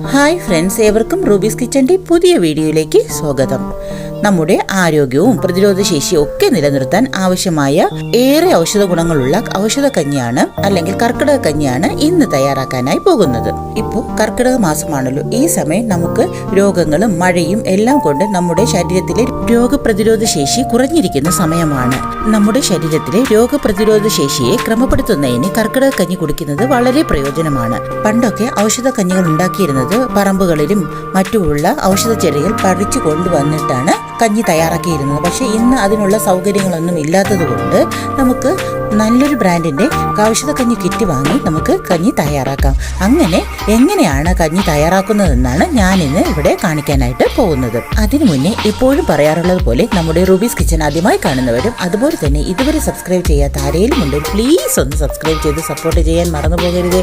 Hi friends ഏവർക്കും Ruby's കിച്ചന്റെ പുതിയ വീഡിയോയിലേക്ക് സ്വാഗതം. നമ്മുടെ ആരോഗ്യവും പ്രതിരോധ ശേഷിയും ഒക്കെ നിലനിർത്താൻ ആവശ്യമായ ഏറെ ഔഷധ ഗുണങ്ങളുള്ള ഔഷധ കഞ്ഞിയാണ് അല്ലെങ്കിൽ കർക്കിടക കഞ്ഞിയാണ് ഇന്ന് തയ്യാറാക്കാനായി പോകുന്നത്. ഇപ്പോൾ കർക്കിടക മാസമാണല്ലോ. ഈ സമയം നമുക്ക് രോഗങ്ങളും മഴയും എല്ലാം കൊണ്ട് നമ്മുടെ ശരീരത്തിലെ രോഗപ്രതിരോധ ശേഷി കുറഞ്ഞിരിക്കുന്ന സമയമാണ്. നമ്മുടെ ശരീരത്തിലെ രോഗപ്രതിരോധ ശേഷിയെ ക്രമപ്പെടുത്തുന്നതിന് കർക്കിടക കഞ്ഞി കുടിക്കുന്നത് വളരെ പ്രയോജനമാണ്. പണ്ടൊക്കെ ഔഷധ കഞ്ഞികൾ ഉണ്ടാക്കിയിരുന്നത് പറമ്പുകളിലും മറ്റുമുള്ള ഔഷധ ചെടികൾ പറിച്ചു കൊണ്ടുവന്നിട്ടാണ് കഞ്ഞി തയ്യാറാക്കിയിരുന്നത് പക്ഷേ ഇന്ന് അതിനുള്ള സൗകര്യങ്ങളൊന്നും ഇല്ലാത്തതുകൊണ്ട് നമുക്ക് നല്ലൊരു ബ്രാൻഡിന്റെ കൗശത കഞ്ഞി കിറ്റ് വാങ്ങി നമുക്ക് കഞ്ഞി തയ്യാറാക്കാം. അങ്ങനെ എങ്ങനെയാണ് കഞ്ഞി തയ്യാറാക്കുന്നതെന്നാണ് ഞാൻ ഇന്ന് ഇവിടെ കാണിക്കാനായിട്ട് പോകുന്നത്. അതിനു മുന്നേ എപ്പോഴും പറയാറുള്ളത് പോലെ നമ്മുടെ റൂബീസ് കിച്ചൺ ആദ്യമായി കാണുന്നവരും അതുപോലെ തന്നെ ഇതുവരെ സബ്സ്ക്രൈബ് ചെയ്യാത്ത ഉണ്ടെങ്കിൽ പ്ലീസ് ഒന്ന് സബ്സ്ക്രൈബ് ചെയ്ത് സപ്പോർട്ട് ചെയ്യാൻ മറന്നു പോകരുത്.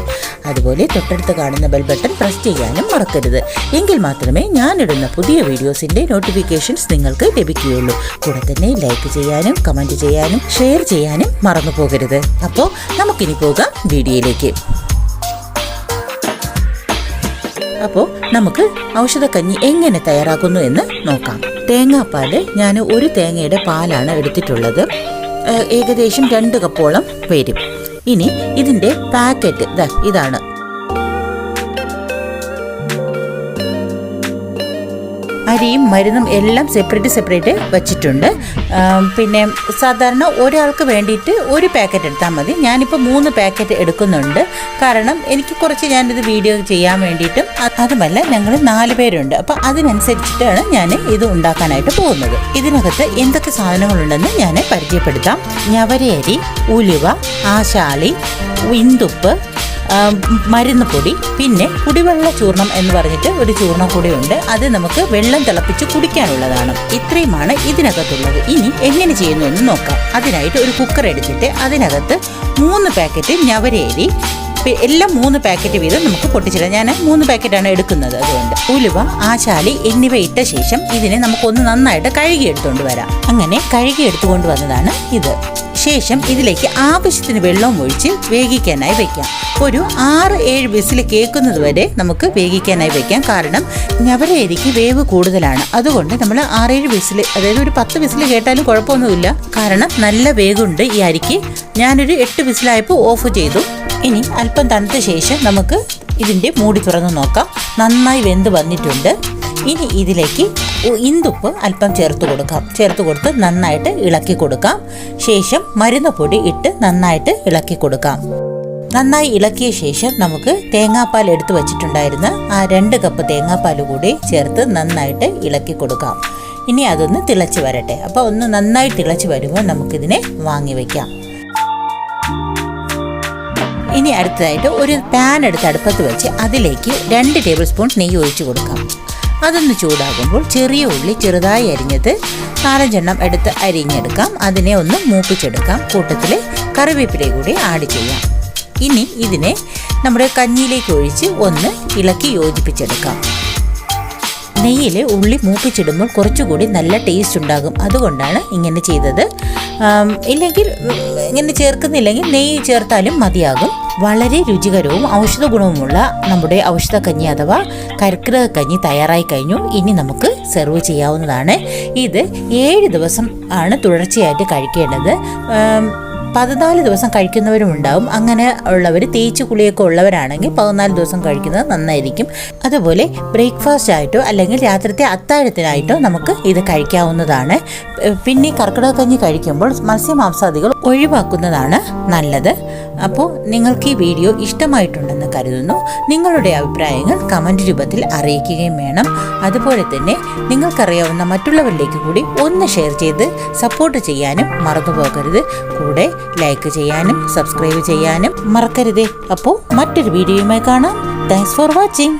അതുപോലെ തൊട്ടടുത്ത് കാണുന്ന ബെൽ ബട്ടൺ പ്രസ് ചെയ്യാനും മറക്കരുത്. എങ്കിൽ മാത്രമേ ഞാനിടുന്ന പുതിയ വീഡിയോസിന്റെ നോട്ടിഫിക്കേഷൻസ് നിങ്ങൾക്ക് ലഭിക്കുകയുള്ളൂ. കൂടെ തന്നെ ലൈക്ക് ചെയ്യാനും കമന്റ് ചെയ്യാനും ഷെയർ ചെയ്യാനും മറന്നു പോകരുത്. അപ്പോൾ നമുക്കിനി പോകാം വീഡിയോയിലേക്ക്. അപ്പോൾ നമുക്ക് ഔഷധക്കഞ്ഞി എങ്ങനെ തയ്യാറാക്കുന്നു എന്ന് നോക്കാം. തേങ്ങാപ്പാൽ ഞാൻ ഒരു തേങ്ങയുടെ പാലാണ് എടുത്തിട്ടുള്ളത്. ഏകദേശം രണ്ട് കപ്പോളം വരും ഇനി ഇതിന്റെ പാക്കറ്റ് ഇതാണ്. അരിയും മരുന്നും എല്ലാം സെപ്പറേറ്റ് സെപ്പറേറ്റ് വെച്ചിട്ടുണ്ട്. പിന്നെ സാധാരണ ഒരാൾക്ക് വേണ്ടിയിട്ട് ഒരു പാക്കറ്റ് എടുത്താൽ മതി. ഞാനിപ്പോൾ മൂന്ന് പാക്കറ്റ് എടുക്കുന്നുണ്ട്. കാരണം എനിക്ക് കുറച്ച് ഞാനിത് വീഡിയോ ചെയ്യാൻ വേണ്ടിയിട്ടും അതുമല്ല ഞങ്ങൾ നാല് പേരുണ്ട്. അപ്പോൾ അതിനനുസരിച്ചിട്ടാണ് ഞാൻ ഇത് ഉണ്ടാക്കാനായിട്ട് പോകുന്നത്. ഇതിനകത്ത് എന്തൊക്കെ സാധനങ്ങളുണ്ടെന്ന് ഞാൻ പരിചയപ്പെടുത്താം. ഞവരയരി ഉലുവ ആശാളി ഇന്തുപ്പ് മരുന്ന് പൊടി പിന്നെ കുടിവെള്ള ചൂർണം എന്ന് പറഞ്ഞിട്ട് ഒരു ചൂർണം കൂടി ഉണ്ട് അത് നമുക്ക് വെള്ളം തിളപ്പിച്ച് കുടിക്കാനുള്ളതാണ്. ഇത്രയുമാണ് ഇതിനകത്തുള്ളത്. ഇനി എങ്ങനെ ചെയ്യുന്നു എന്ന് നോക്കാം. അതിനായിട്ട് ഒരു കുക്കർ എടുത്തിട്ട് അതിനകത്ത് മൂന്ന് പാക്കറ്റ് ഞവരേരി എല്ലാം മൂന്ന് പാക്കറ്റ് വീതം നമുക്ക് പൊട്ടിച്ചിടാം. ഞാൻ മൂന്ന് പാക്കറ്റാണ് എടുക്കുന്നത് അതുകൊണ്ട്. ഉലുവ ആശാലി എന്നിവ ഇട്ട ശേഷം ഇതിനെ നമുക്കൊന്ന് നന്നായിട്ട് കഴുകി എടുത്തുകൊണ്ട് വരാം. അങ്ങനെ കഴുകി എടുത്തുകൊണ്ട് വന്നതാണ് ഇത്. ശേഷം ഇതിലേക്ക് ആവശ്യത്തിന് വെള്ളം ഒഴിച്ച് വേവിക്കാനായി വെക്കാം. ഒരു ആറ് ഏഴ് വിസിൽ കേൾക്കുന്നത് വരെ നമുക്ക് വേവിക്കാനായി വെക്കാം. കാരണം ഞവരയരിക്ക് വേവ് കൂടുതലാണ്. അതുകൊണ്ട് നമ്മൾ ആറേഴ് വിസിൽ അതായത് ഒരു പത്ത് വിസിൽ കേട്ടാലും കുഴപ്പമൊന്നുമില്ല. കാരണം നല്ല വേഗമുണ്ട് ഈ അരിക്ക്. ഞാനൊരു എട്ട് വിസിലായപ്പോൾ ഓഫ് ചെയ്തു. ഇനി അല്പം തണുത്ത ശേഷം നമുക്ക് ഇതിന്റെ മൂടി തുറന്ന് നോക്കാം. നന്നായി വെന്ത് വന്നിട്ടുണ്ട്. ഇനി ഇതിലേക്ക് ഇന്തുപ്പ് അല്പം ചേർത്ത് കൊടുക്കാം. ചേർത്ത് കൊടുത്ത് നന്നായിട്ട് ഇളക്കി കൊടുക്കാം. ശേഷം മരുന്ന് പൊടി ഇട്ട് നന്നായിട്ട് ഇളക്കി കൊടുക്കാം. നന്നായി ഇളക്കിയ ശേഷം നമുക്ക് തേങ്ങാപ്പാൽ എടുത്തു വച്ചിട്ടുണ്ടായിരുന്ന ആ രണ്ട് കപ്പ് തേങ്ങാപ്പാൽ കൂടി ചേർത്ത് നന്നായിട്ട് ഇളക്കി കൊടുക്കാം. ഇനി അതൊന്ന് തിളച്ച് വരട്ടെ. അപ്പോൾ ഒന്ന് നന്നായി തിളച്ച് വരുമ്പോൾ നമുക്കിതിനെ വാങ്ങി വയ്ക്കാം ഇനി അടുത്തതായിട്ട് ഒരു പാൻ എടുത്ത് അടുപ്പത്ത് വെച്ച് അതിലേക്ക് രണ്ട് ടേബിൾ സ്പൂൺ നെയ്യ് ഒഴിച്ചു കൊടുക്കാം. അതൊന്ന് ചൂടാകുമ്പോൾ ചെറിയ ഉള്ളി ചെറുതായി അരിഞ്ഞത് നാലഞ്ചെണ്ണം എടുത്ത് അരിഞ്ഞെടുക്കാം. അതിനെ ഒന്ന് മൂപ്പിച്ചെടുക്കാം. കൂട്ടത്തിൽ കറിവേപ്പില കൂടി ആഡ് ചെയ്യാം. ഇനി ഇതിനെ നമ്മുടെ കഞ്ഞിയിലേക്ക് ഒഴിച്ച് ഒന്ന് ഇളക്കി യോജിപ്പിച്ചെടുക്കാം. നെയ്യിൽ ഉള്ളി മൂപ്പിച്ചിടുമ്പോൾ കുറച്ചുകൂടി നല്ല ടേസ്റ്റ് ഉണ്ടാകും. അതുകൊണ്ടാണ് ഇങ്ങനെ ചെയ്തത്. ഇല്ലെങ്കിൽ ഇങ്ങനെ ചേർക്കുന്നില്ലെങ്കിൽ നെയ്യ് ചേർത്താലും മതിയാകും. വളരെ രുചികരവും ഔഷധ ഗുണവുമുള്ള നമ്മുടെ ഔഷധ കഞ്ഞി അഥവാ കർക്കിടക കഞ്ഞി തയ്യാറായി കഴിഞ്ഞു. ഇനി നമുക്ക് സെർവ് ചെയ്യാവുന്നതാണ്. ഇത് ഏഴ് ദിവസം ആണ് തുടർച്ചയായിട്ട് കഴിക്കേണ്ടത്. പതിനാല് ദിവസം കഴിക്കുന്നവരും ഉണ്ടാവും. അങ്ങനെ ഉള്ളവർ തേച്ച് കുളിയൊക്കെ ഉള്ളവരാണെങ്കിൽ പതിനാല് ദിവസം കഴിക്കുന്നത് നന്നായിരിക്കും. അതുപോലെ ബ്രേക്ക്ഫാസ്റ്റ് ആയിട്ടോ അല്ലെങ്കിൽ രാത്രിത്തെ അത്താഴത്തിനായിട്ടോ നമുക്ക് ഇത് കഴിക്കാവുന്നതാണ്. പിന്നെ കർക്കിടക കഞ്ഞി കഴിക്കുമ്പോൾ മത്സ്യമാംസാദികൾ ഒഴിവാക്കുന്നതാണ് നല്ലത്. അപ്പോൾ നിങ്ങൾക്ക് ഈ വീഡിയോ ഇഷ്ടമായിട്ടുണ്ടെന്ന് കരുതുന്നു. നിങ്ങളുടെ അഭിപ്രായങ്ങൾ കമന്റ് രൂപത്തിൽ അറിയിക്കുകയും വേണം. അതുപോലെ തന്നെ നിങ്ങൾക്കറിയാവുന്ന മറ്റുള്ളവരിലേക്ക് കൂടി ഒന്ന് ഷെയർ ചെയ്ത് സപ്പോർട്ട് ചെയ്യാനും മറന്നുപോകരുത്. കൂടെ ലൈക്ക് ചെയ്യാനും സബ്സ്ക്രൈബ് ചെയ്യാനും മറക്കരുതേ. അപ്പോൾ മറ്റൊരു വീഡിയോയുമായി കാണാം. Thanks for watching